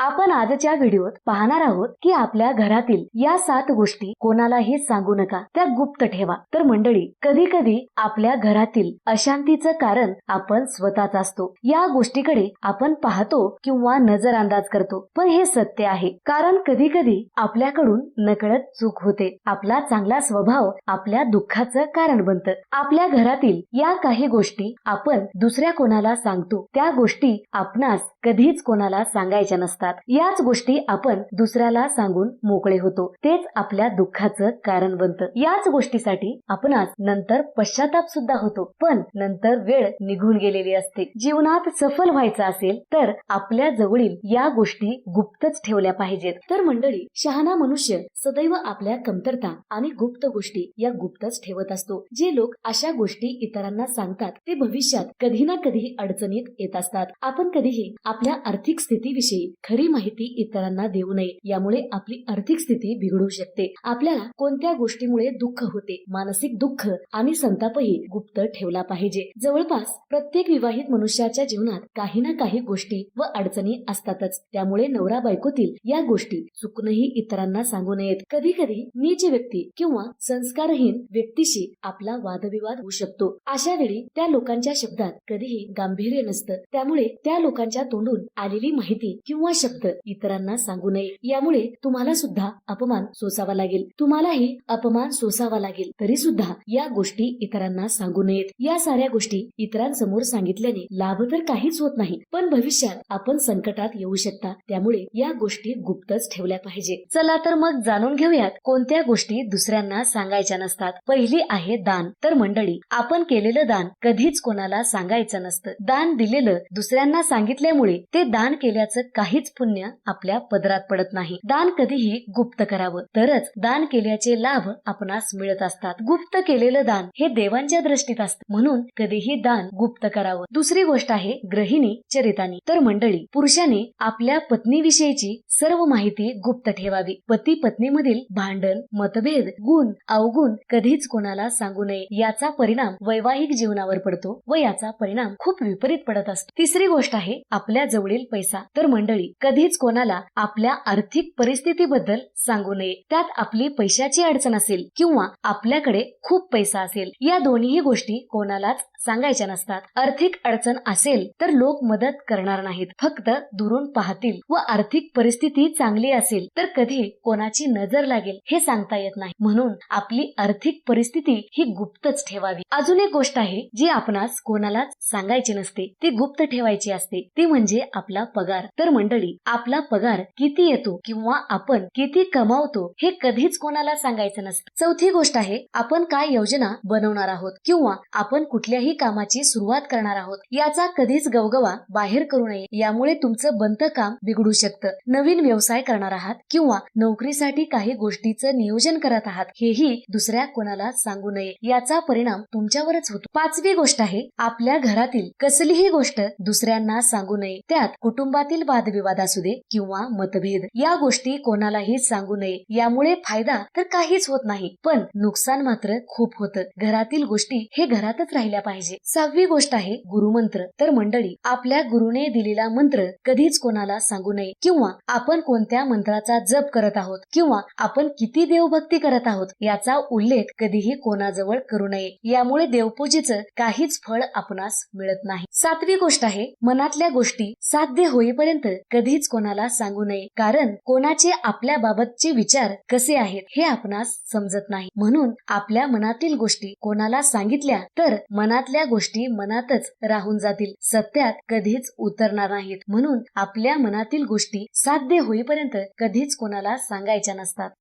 आपण आजच्या व्हिडिओत पाहणार आहोत की आपल्या घरातील या सात गोष्टी कोणालाही सांगू नका. त्या गुप्त ठेवा. तर मंडळी कधी कधी आपल्या घरातील अशांतीचं कारण आपण स्वतःच असतो. या गोष्टीकडे आपण पाहतो किंवा नजरअंदाज करतो. पण हे सत्य आहे. कारण कधी कधी आपल्याकडून नकळत चूक होते. आपला चांगला स्वभाव आपल्या दुःखाचं कारण बनतं. आपल्या घरातील या काही गोष्टी आपण दुसऱ्या कोणाला सांगतो. त्या गोष्टी आपणास कधीच कोणाला सांगायच्या नसतात. याच गोष्टी आपण दुसऱ्याला सांगून मोकळे होतो. तेच आपल्या दुःखाचं कारण बनतं. याच गोष्टीसाठी आपण नंतर पश्चाताप सुद्धा होतो. पण नंतर वेळ निघून गेलेली असते. जीवनात सफल व्हायचं असेल तर आपल्या जवळील या गोष्टी गुप्तच ठेवल्या पाहिजेत. तर मंडळी शहाणा मनुष्य सदैव आपल्या कमतरता आणि गुप्त गोष्टी या गुप्तच ठेवत असतो. जे लोक अशा गोष्टी इतरांना सांगतात ते भविष्यात कधी ना कधी अडचणीत येत असतात. आपण कधीही आपल्या आर्थिक स्थितीविषयी खरी माहिती इतरांना देऊ नये. यामुळे आपली आर्थिक स्थिती बिघडू शकते. आपल्याला कोणत्या गोष्टीमुळे दुःख होते? मानसिक दुःख आणि संतापही गुप्त ठेवला पाहिजे. जवळपास प्रत्येक विवाहित मनुष्याच्या जीवनात काही ना काही गोष्टी व अडचणी असतातच. त्यामुळे नवरा बायकोतील या गोष्टी चुकूनही इतरांना सांगू नयेत. कधी कधी नीच व्यक्ती किंवा संस्कारहीन व्यक्तीशी आपला वादविवाद होऊ शकतो. अशा वेळी त्या लोकांच्या शब्दात कधीही गांभीर्य नसतं. त्यामुळे त्या लोकांच्या तोंडून आलेली माहिती किंवा शब्द इतरांना सांगू नये. यामुळे तुम्हाला सुद्धा अपमान सोसावा लागेल. तुम्हालाही अपमान सोसावा लागेल. तरी सुद्धा या गोष्टी इतरांना सांगू नयेत. या साऱ्या गोष्टी इतरांसमोर सांगितल्याने लाभ तर काहीच होत नाही. पण भविष्यात आपण संकटात येऊ शकता. त्यामुळे या गोष्टी गुप्तच ठेवल्या पाहिजे. चला तर मग जाणून घेऊयात कोणत्या गोष्टी दुसऱ्यांना सांगायच्या नसतात. पहिली आहे दान. तर मंडळी आपण केलेलं दान कधीच कोणाला सांगायचं नसतं. दान दिलेलं दुसऱ्यांना सांगितल्यामुळे ते दान केल्याचं काहीच पुण्य आपल्या पदरात पडत नाही. दान कधीही गुप्त करावं. तरच दान केल्याचे लाभ आपणास मिळत असतात. गुप्त केलेलं दान हे देवांच्या दृष्टीत असतं. म्हणून कधीही दान गुप्त करावं. दुसरी गोष्ट आहे ग्रहिणी चरितानी. तर मंडळी पुरुषाने आपल्या पत्नीविषयीची सर्व माहिती गुप्त ठेवावी. पती पत्नीमधील भांडण मतभेद गुण अवगुण कधीच कोणाला सांगू नये. याचा परिणाम वैवाहिक जीवनावर पडतो व याचा परिणाम खूप विपरीत पडत असतो. तिसरी गोष्ट आहे आपल्या जवळील पैसा तर मंडळी कधीच कोणाला आपल्या आर्थिक परिस्थितीबद्दल सांगू नये. त्यात आपली पैशाची अडचण असेल किंवा आपल्याकडे खूप पैसा असेल या दोन्ही गोष्टी कोणालाच सांगायच्या नसतात. आर्थिक अडचण असेल तर लोक मदत करणार नाहीत. फक्त दुरून पाहतील व आर्थिक परिस्थिती चांगली असेल तर कधी कोणाची नजर लागेल हे सांगता येत नाही. म्हणून आपली आर्थिक परिस्थिती ही गुप्तच ठेवावी. अजून एक गोष्ट आहे जी आपणास कोणालाच सांगायची नसते ती गुप्त ठेवायची असते. ती म्हणजे म्हणजे आपला पगार. तर मंडळी आपला पगार किती येतो किंवा आपण किती कमावतो हे कधीच कोणाला सांगायचं नसतं. चौथी गोष्ट आहे आपण काय योजना बनवणार आहोत किंवा आपण कुठल्याही कामाची सुरुवात करणार आहोत याचा कधीच गवगवा बाहेर करू नये. यामुळे तुमचं बंद काम बिघडू शकतं. नवीन व्यवसाय करणार आहात किंवा नोकरीसाठी काही गोष्टीचं नियोजन करत आहात हेही दुसऱ्या कोणाला सांगू नये. याचा परिणाम तुमच्यावरच होतो. पाचवी गोष्ट आहे आपल्या घरातील कसलीही गोष्ट दुसऱ्यांना सांगू नये. त्यात कुटुंबातील वादविवाद असू दे किंवा मतभेद या गोष्टी कोणालाही सांगू नये. यामुळे फायदा तर काहीच होत नाही पण नुकसान मात्र खूप होतं. घरातील गोष्टी हे घरातच राहिल्या पाहिजे. सहावी गोष्ट आहे गुरुमंत्र. तर मंडळी आपल्या गुरुने दिलेला मंत्र कधीच कोणाला सांगू नये किंवा आपण कोणत्या मंत्राचा जप करत आहोत किंवा आपण किती देवभक्ती करत आहोत याचा उल्लेख कधीही कोणाजवळ करू नये. यामुळे देवपूजेचं काहीच फळ आपणास मिळत नाही. सातवी गोष्ट आहे मनातल्या गोष्टी. गोष्टी साध्य होईपर्यंत कधीच कोणाला सांगू नये. कारण कोणाचे आपल्या बाबतचे विचार कसे आहेत हे आपणास समजत नाही. म्हणून आपल्या मनातील गोष्टी कोणाला सांगितल्या तर मनातल्या गोष्टी मनातच राहून जातील. सत्यात कधीच उतरणार नाहीत. म्हणून आपल्या मनातील गोष्टी साध्य होईपर्यंत कधीच कोणाला सांगायच्या नसतात.